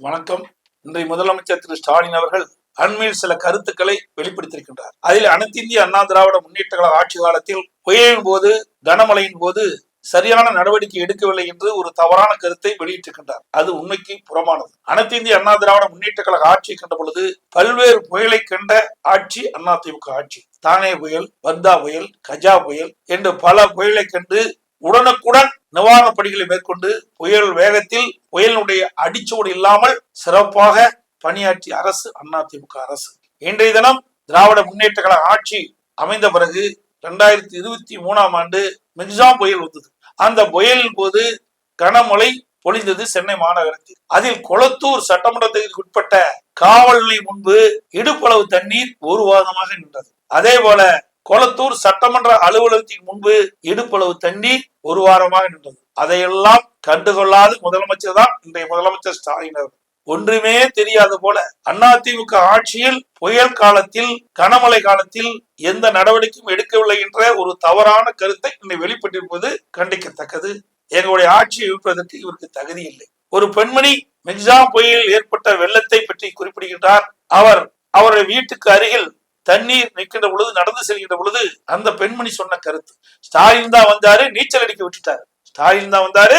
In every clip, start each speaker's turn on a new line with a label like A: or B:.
A: வணக்கம். இன்றைய முதலமைச்சர் திரு ஸ்டாலின் அவர்கள் அண்மையில் சில கருத்துக்களை வெளிப்படுத்தியிருக்கின்றார். அதில் அனைத்து இந்திய அண்ணா திராவிட முன்னேற்ற கழக ஆட்சி காலத்தில் புயலின் போது கனமழையின் போது சரியான நடவடிக்கை எடுக்கவில்லை என்று ஒரு தவறான கருத்தை வெளியிட்டிருக்கின்றார். அது உண்மைக்கு புறமானது. அனைத்து இந்திய அண்ணா திராவிட முன்னேற்ற கழக ஆட்சியை கண்ட பொழுது பல்வேறு புயலை கண்ட ஆட்சி அதிமுக ஆட்சி. தானே புயல் வர்தா புயல் கஜா புயல் என்று பல புயலை கண்டு உடனுக்குடன் நிவாரணப் பணிகளை மேற்கொண்டு புயல் வேகத்தில் புயலினுடைய அடிச்சோடு இல்லாமல் சிறப்பாக பணியாற்றிய அரசு அதிமுக அரசு. இன்றைய தினம் திராவிட முன்னேற்ற கழக ஆட்சி அமைந்த பிறகு இரண்டாயிரத்தி இருபத்தி மூணாம் ஆண்டு மிக்ஜாம் புயல் வந்தது. அந்த புயலின் போது கனமழை பொழிந்தது சென்னை மாநகரத்தில். அதில் கொளத்தூர் சட்டமன்ற தொகுதிக்குட்பட்ட காவல் நிலையம் முன்பு இடுப்பளவு தண்ணீர் ஒரு வாதமாக நின்றது. அதே போல கொளத்தூர் சட்டமன்ற அலுவலகத்திற்கு முன்பு இடுப்பளவு தண்ணீர் ஒரு வாரமாக நின்றது. அதையெல்லாம் கண்டுகொள்ளாத முதலமைச்சர் தான் இன்றைய முதலமைச்சர் ஸ்டாலின் ஒன்றுமே தெரியாத போல அதிமுக ஆட்சியில் புயல் காலத்தில் கனமழை காலத்தில் எந்த நடவடிக்கையும் எடுக்கவில்லை என்ற ஒரு தவறான கருத்தை இன்னை வெளிப்பட்டிருப்பது கண்டிக்கத்தக்கது. எங்களுடைய ஆட்சியை விற்பதற்கு இவருக்கு தகுதி இல்லை. ஒரு பெண்மணி மிக்ஜாம் புயலில் ஏற்பட்ட வெள்ளத்தை பற்றி குறிப்பிடுகின்றார். அவர் அவருடைய வீட்டுக்கு அருகில் தண்ணீர் நிற்கின்ற பொழுது நடந்து செல்கின்ற பொழுது அந்த பெண்மணி சொன்ன கருத்து. ஸ்டாலின் தான் வந்தாரு நீச்சல் அடிக்க விட்டுட்டாரு. ஸ்டாலின் தான் வந்தாரு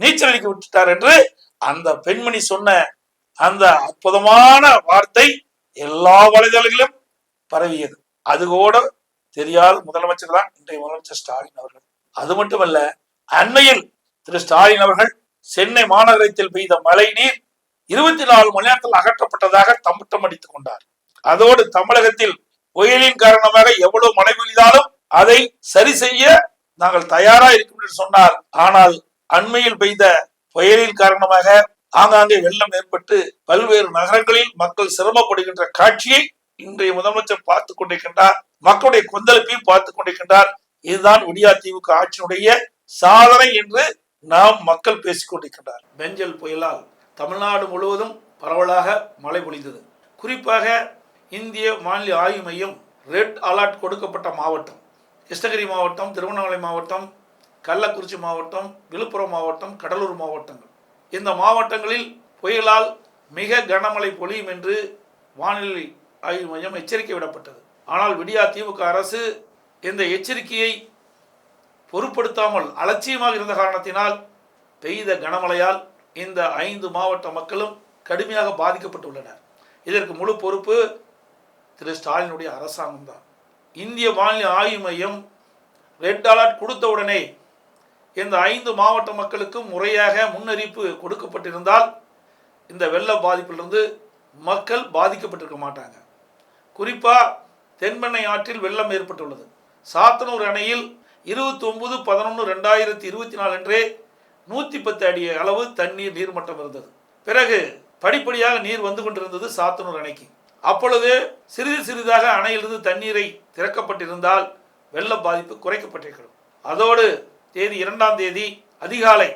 A: நீச்சல் அடிக்க விட்டுட்டார் என்று அந்த பெண்மணி சொன்ன அந்த அற்புதமான வார்த்தை எல்லா வலைதளங்களிலும் பரவியது. அது கூட தெரியாத முதலமைச்சர் தான் இன்றைய முதலமைச்சர் ஸ்டாலின் அவர்கள். அது மட்டுமல்ல அண்மையில் திரு ஸ்டாலின் அவர்கள் சென்னை மாநகரத்தில் பெய்த மழை நீர் இருபத்தி நாலு மணி நேரத்தில் அகற்றப்பட்டதாக தம்பட்டம் அடித்துக் கொண்டார். அதோடு தமிழகத்தில் புயலின் காரணமாக எவ்வளவு மழை பெய்தாலும் அதை சரி செய்ய நாங்கள் தயாரா இருக்கும் என்று சொன்னார். ஆனால் அண்மையில் பெய்த புயலின் காரணமாக ஆங்காங்கே வெள்ளம் ஏற்பட்டு பல்வேறு நகரங்களில் மக்கள் சிரமப்படுகின்ற காட்சியை இன்றைய முதலமைச்சர் பார்த்துக் கொண்டிருக்கின்றார். மக்களுடைய கொந்தளிப்பையும் பார்த்துக் கொண்டிருக்கின்றார். இதுதான் விடியா திமுக ஆட்சியினுடைய சாதனை என்று நாம் மக்கள் பேசிக் கொண்டிருக்கின்றார். பெஞ்சல் புயலால் தமிழ்நாடு முழுவதும் பரவலாக மழை பொழிந்தது. குறிப்பாக இந்திய வானிலை ஆய்வு மையம் ரெட் அலர்ட் கொடுக்கப்பட்ட மாவட்டம். கிருஷ்ணகிரி மாவட்டம் திருவண்ணாமலை மாவட்டம் கள்ளக்குறிச்சி மாவட்டம் விழுப்புரம் மாவட்டம் கடலூர் மாவட்டங்கள். இந்த மாவட்டங்களில் புயலால் மிக கனமழை பொழியும் என்று வானிலை ஆய்வு மையம் எச்சரிக்கை விடப்பட்டது. ஆனால் விடியா திமுக அரசு இந்த எச்சரிக்கையை பொருட்படுத்தாமல் அலட்சியமாக இருந்த காரணத்தினால் பெய்த கனமழையால் இந்த ஐந்து மாவட்ட மக்களும் கடுமையாக பாதிக்கப்பட்டுள்ளனர். இதற்கு முழு பொறுப்பு திரு ஸ்டாலினுடைய அரசாங்கம் தான். இந்திய வானிலை ஆய்வு மையம் ரெட் அலர்ட் கொடுத்த உடனே இந்த ஐந்து மாவட்ட மக்களுக்கும் முறையாக முன்னறிவிப்பு கொடுக்கப்பட்டிருந்தால் இந்த வெள்ள பாதிப்பிலிருந்து மக்கள் பாதிக்கப்பட்டிருக்க மாட்டாங்க. குறிப்பாக தென்பெண்ணை ஆற்றில் வெள்ளம் ஏற்பட்டுள்ளது. சாத்தனூர் அணையில் இருபத்தி ஒன்பது பதினொன்று ரெண்டாயிரத்தி இருபத்தி நாலு அன்றே நூற்றி பத்து அடி அளவு தண்ணீர் நீர்மட்டம் இருந்தது. பிறகு படிப்படியாக நீர் வந்து கொண்டிருந்தது சாத்தனூர் அணைக்கு. அப்பொழுது சிறிது சிறிதாக அணையிலிருந்து தண்ணீரை திறக்கப்பட்டிருந்தால் வெள்ள பாதிப்பு குறைக்கப்பட்டிருக்கிறது. அதோடு தேதி இரண்டாம் தேதி அதிகாலை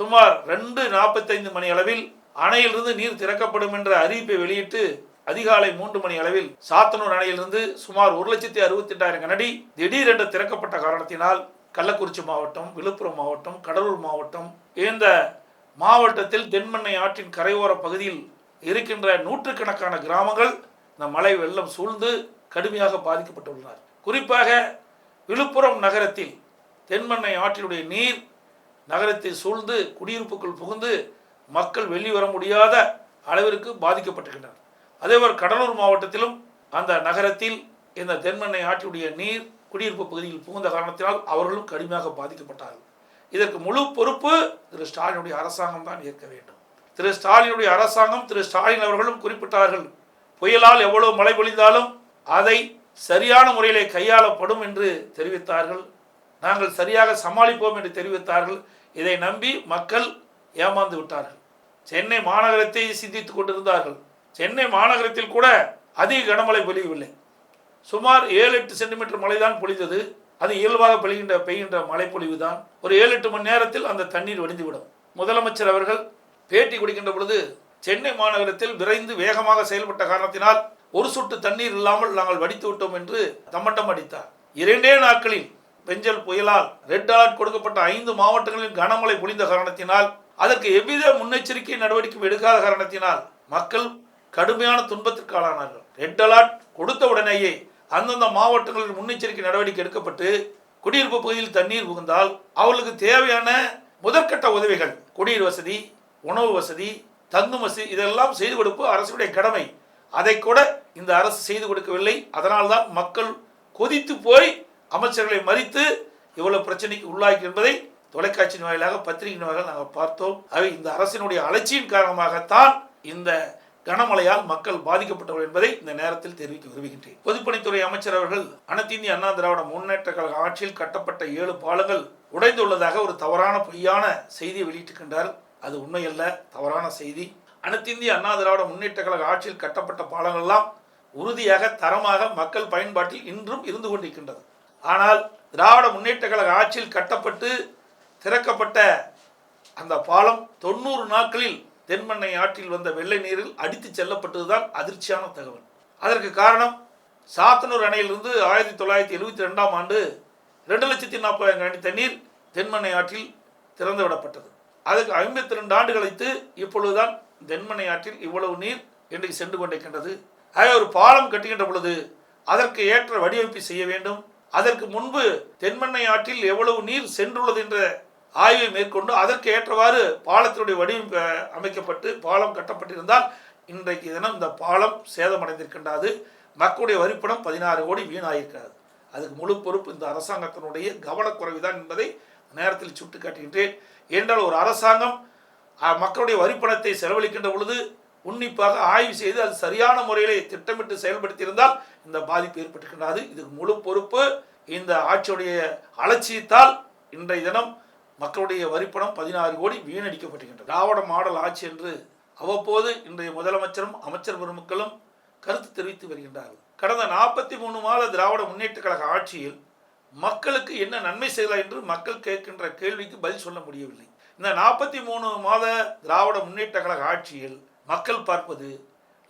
A: சுமார் ரெண்டு நாற்பத்தைந்து மணி அளவில் அணையிலிருந்து நீர் திறக்கப்படும் என்ற அறிவிப்பை வெளியிட்டு அதிகாலை மூன்று மணி அளவில் சாத்தனூர் அணையிலிருந்து சுமார் ஒரு லட்சத்தி அறுபத்தி எட்டாயிரம் கனடி திடீரென்று திறக்கப்பட்ட காரணத்தினால் கள்ளக்குறிச்சி மாவட்டம் விழுப்புரம் மாவட்டம் கடலூர் மாவட்டம் இந்த மாவட்டத்தில் தென்மண்ணை ஆற்றின் கரையோர பகுதியில் இருக்கின்ற நூற்றுக்கணக்கான கிராமங்கள் இந்த மழை வெள்ளம் சூழ்ந்து கடுமையாக பாதிக்கப்பட்டுள்ளனர். குறிப்பாக விழுப்புரம் நகரத்தில் தென்மண்ணை ஆற்றினுடைய நீர் நகரத்தை சூழ்ந்து குடியிருப்புக்குள் புகுந்து மக்கள் வெளிவர முடியாத அளவிற்கு பாதிக்கப்பட்டிருக்கின்றனர் அதேபோல் கடலூர் மாவட்டத்திலும் அந்த நகரத்தில் இந்த தென்மண்ணை ஆற்றினுடைய நீர் குடியிருப்பு பகுதியில் புகுந்த காரணத்தினால் அவர்களும் கடுமையாக பாதிக்கப்பட்டார்கள். இதற்கு முழு பொறுப்பு திரு ஸ்டாலினுடைய அரசாங்கம் தான் ஏற்க வேண்டும். திரு ஸ்டாலினுடைய அரசாங்கம் திரு ஸ்டாலின் அவர்களும் குறிப்பிட்டார்கள் புயலால் எவ்வளவு மழை பொழிந்தாலும் அதை சரியான முறையிலே கையாளப்படும் என்று தெரிவித்தார்கள். நாங்கள் சரியாக சமாளிப்போம் என்று தெரிவித்தார்கள். இதை நம்பி மக்கள் ஏமாந்து விட்டார்கள். சென்னை மாநகரத்தை சிந்தித்துக் கொண்டிருந்தார்கள். சென்னை மாநகரத்தில் கூட அதிக கனமழை பொழியவில்லை. சுமார் ஏழு எட்டு சென்டிமீட்டர் மழை தான் பொழிந்தது. அது இயல்பாக பெய்கின்ற பெய்கின்ற மழைப்பொழிவு தான் ஒரு ஏழு எட்டு மணி நேரத்தில் அந்த தண்ணீர் வடிந்துவிடும். முதலமைச்சர் அவர்கள் பேட்டி குடிக்கின்ற பொழுது சென்னை மாநகரத்தில் விரைந்து வேகமாக செயல்பட்ட காரணத்தினால் ஒரு சொட்டு தண்ணீர் இல்லாமல் நாங்கள் வடித்து விட்டோம் என்று தம்மட்டம் அடித்தார். இரண்டே நாட்களில் பெஞ்சல் புயலால் ரெட் அலர்ட் கொடுக்கப்பட்ட ஐந்து மாவட்டங்களில் கனமழை பொழிந்த காரணத்தினால் அதற்கு எவ்வித முன்னெச்சரிக்கை நடவடிக்கை எடுக்காத காரணத்தினால் மக்கள் கடுமையான துன்பத்திற்கு ஆளானார்கள். ரெட் அலர்ட் கொடுத்த உடனேயே அந்தந்த மாவட்டங்களில் முன்னெச்சரிக்கை நடவடிக்கை எடுக்கப்பட்டு குடியிருப்பு பகுதியில் தண்ணீர் புகுந்தால் அவர்களுக்கு தேவையான முதற்கட்ட உதவிகள் குடிநீர் வசதி உணவு வசதி தங்கும் வசதி இதெல்லாம் செய்து கொடுப்பு அரசுடைய கடமை. அதை கூட இந்த அரசு செய்து கொடுக்கவில்லை. அதனால்தான் மக்கள் கொதித்து போய் அமைச்சர்களை மறித்து இவ்வளவு பிரச்சனைக்கு உள்ளாகி என்பதை தொலைக்காட்சியின் வாயிலாக பத்திரிகையின் வாயிலாக நாங்கள் பார்த்தோம். அவை இந்த அரசினுடைய அலட்சியின் காரணமாகத்தான் இந்த கனமழையால் மக்கள் பாதிக்கப்பட்டவர்கள் என்பதை இந்த நேரத்தில் தெரிவிக்க விரும்புகின்றேன். பொதுப்பணித்துறை அமைச்சர் அவர்கள் அனைத்து இந்திய அண்ணா திராவிட முன்னேற்ற கழக ஆட்சியில் கட்டப்பட்ட ஏழு பாலங்கள் உடைந்துள்ளதாக ஒரு தவறான பொய்யான செய்தியை வெளியிட்டிருக்கின்றார். அது உண்மையல்ல தவறான செய்தி. அனைத்திந்திய அண்ணா திராவிட முன்னேற்ற கழக ஆட்சியில் கட்டப்பட்ட பாலங்கள்லாம் உறுதியாக தரமாக மக்கள் பயன்பாட்டில் இன்றும் இருந்து கொண்டிருக்கின்றது. ஆனால் திராவிட முன்னேற்ற கழக ஆட்சியில் கட்டப்பட்டு திறக்கப்பட்ட அந்த பாலம் தொண்ணூறு நாட்களில் தென்மண்ணை ஆற்றில் வந்த வெள்ளை நீரில் அடித்து செல்லப்பட்டதுதான் அதிர்ச்சியான தகவல். அதற்கு காரணம் சாத்தனூர் அணையிலிருந்து ஆயிரத்தி தொள்ளாயிரத்தி எழுபத்தி ரெண்டாம் ஆண்டு ரெண்டு லட்சத்தி நாற்பதாயிரம் அடி தண்ணீர் தென்மண்ணை ஆற்றில் திறந்து விடப்பட்டது அதுக்கு ஐம்பத்தி ரெண்டு ஆண்டு கழித்து இப்பொழுதுதான் தென்மண்ணை ஆற்றில் இவ்வளவு நீர் இன்றைக்கு சென்று கொண்டிருக்கின்றது. ஆக ஒரு பாலம் கட்டுகின்ற பொழுது அதற்கு ஏற்ற வடிவமைப்பு செய்ய வேண்டும். அதற்கு முன்பு தென்மண்ணை ஆற்றில் எவ்வளவு நீர் சென்றுள்ளது என்ற ஆய்வை மேற்கொண்டு அதற்கு ஏற்றவாறு பாலத்தினுடைய வடிவமைப்பு அமைக்கப்பட்டு பாலம் கட்டப்பட்டிருந்தால் இன்றைக்கு தினம் இந்த பாலம் சேதமடைந்திருக்கின்றது. மக்களுடைய வரிப்பணம் பதினாறு கோடி வீணாயிருக்கிறது. அதுக்கு முழு பொறுப்பு இந்த அரசாங்கத்தினுடைய கவனக்குறைவுதான் என்பதை நேரத்தில் சுட்டு காட்டுகின்றேன். என்றால் ஒரு அரசாங்கம் மக்களுடைய வரிப்பணத்தை செலவழிக்கின்ற பொழுது உன்னிப்பாக ஆய்வு செய்து அது சரியான முறையிலே திட்டமிட்டு செயல்படுத்தியிருந்தால் இந்த பாதிப்பு ஏற்பட்டிருக்கின்றது. இதுக்கு முழு பொறுப்பு. இந்த ஆட்சியுடைய அலட்சியத்தால் இன்றைய தினம் மக்களுடைய வரிப்பணம் பதினாறு கோடி வீணடிக்கப்படுகின்றது திராவிட மாடல் ஆட்சி என்று அவ்வப்போது இன்றைய முதலமைச்சரும் அமைச்சர் பெருமக்களும் கருத்து தெரிவித்து வருகின்றார்கள். கடந்த நாற்பத்தி மூணு மாத திராவிட முன்னேற்ற கழக ஆட்சியில் மக்களுக்கு என்ன நன்மை செய்யலாம் என்று மக்கள் கேட்கின்ற கேள்விக்கு பதில் சொல்ல முடியவில்லை. இந்த நாற்பத்தி மூணு மாத திராவிட முன்னேற்ற கழக ஆட்சியில் மக்கள் பார்ப்பது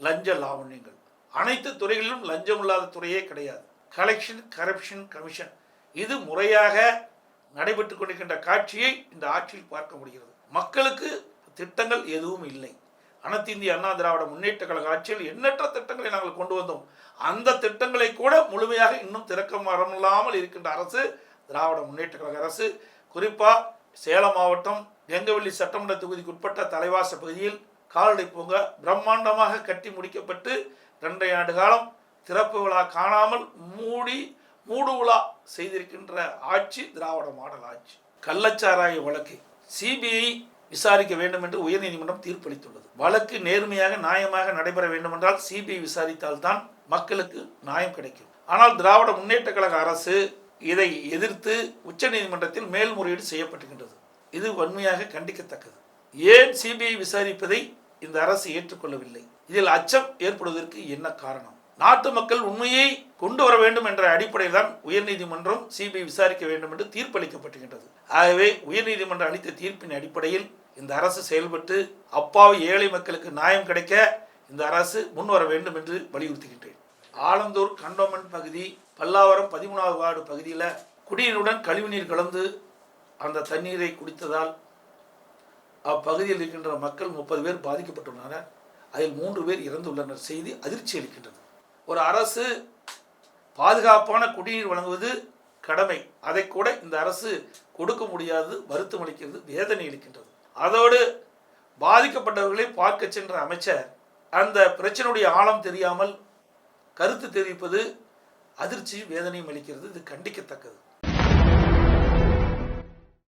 A: லஞ்ச லாவண்யங்கள். அனைத்து துறைகளிலும் லஞ்சம் இல்லாத துறையே கிடையாது. கலெக்ஷன் கரப்ஷன் கமிஷன் இது முறையாக நடைபெற்று கொண்டிருக்கின்ற காட்சியை இந்த ஆட்சியில் பார்க்க முடிகிறது. மக்களுக்கு திட்டங்கள் எதுவும் இல்லை. அனைத்திந்திய அண்ணா திராவிட முன்னேற்ற கழக ஆட்சியில் எண்ணற்ற திட்டங்களை நாங்கள் கொண்டு வந்தோம். அந்த திட்டங்களை கூட முழுமையாக இன்னும் திறக்க மரமில்லாமல் இருக்கின்ற அரசு திராவிட முன்னேற்ற கழக அரசு குறிப்பாக சேலம் மாவட்டம் கெங்கவெள்ளி சட்டமன்ற தொகுதிக்கு உட்பட்ட தலைவாச பகுதியில் கால்நடை பூங்கா பிரம்மாண்டமாக கட்டி முடிக்கப்பட்டு ரெண்டரை ஆண்டு காலம் திறப்பு விழா காணாமல் மூடி மூடு விழா செய்திருக்கின்ற ஆட்சி திராவிட மாடல் ஆட்சி. கள்ளச்சாராய வழக்கு. சிபிஐ விசாரிக்க வேண்டும் என்று உயர்நீதிமன்றம் தீர்ப்பளித்துள்ளது. வழக்கு நேர்மையாக நியாயமாக நடைபெற வேண்டுமென்றால் சிபிஐ விசாரித்தால்தான் மக்களுக்கு நியாயம் கிடைக்கும். ஆனால் திராவிட முன்னேற்ற கழக அரசு இதை எதிர்த்து உச்சநீதிமன்றத்தில் மேல்முறையீடு செய்யப்பட்டுகின்றது இது வன்மையாக கண்டிக்கத்தக்கது. ஏன் சிபிஐ விசாரிப்பதை இந்த அரசு ஏற்றுக்கொள்ளவில்லை? இதில் அச்சம் ஏற்படுவதற்கு என்ன காரணம்? நாட்டு மக்கள் உண்மையை கொண்டு வர வேண்டும் என்ற அடிப்படையில் தான் உயர்நீதிமன்றம் சிபிஐ விசாரிக்க வேண்டும் என்று தீர்ப்பளிக்கப்பட்டுகின்றது. ஆகவே உயர்நீதிமன்றம் அளித்த தீர்ப்பின் அடிப்படையில் இந்த அரசு செயல்பட்டு அப்பாவி ஏழை மக்களுக்கு நியாயம் கிடைக்க இந்த அரசு முன்வர வேண்டும் என்று வலியுறுத்துகின்றேன். ஆலந்தூர் கண்டோன்மெண்ட் பகுதி பல்லாவரம் பதிமூணாவது வார்டு பகுதியில் குடிநீருடன் கழிவுநீர் கலந்து அந்த தண்ணீரை குடித்ததால் அப்பகுதியில் இருக்கின்ற மக்கள் முப்பது பேர் பாதிக்கப்பட்டுள்ளனர். அதில் மூன்று பேர் இறந்துள்ளனர். செய்தி அதிர்ச்சி அளிக்கின்றது. ஒரு அரசு பாதுகாப்பான குடிநீர் வழங்குவது கடமை. அதை கூட இந்த அரசு கொடுக்க முடியாது வருத்தம் அளிக்கிறது வேதனை அளிக்கின்றது. அதோடு பாதிக்கப்பட்டவர்களை பார்க்க சென்ற அமைச்சர் அந்த பிரச்சனையுடைய ஆழம் தெரியாமல் கருத்து தெரிவிப்பது அதிர்ச்சி வேதனையும் அளிக்கிறது. இது கண்டிக்கத்தக்கது.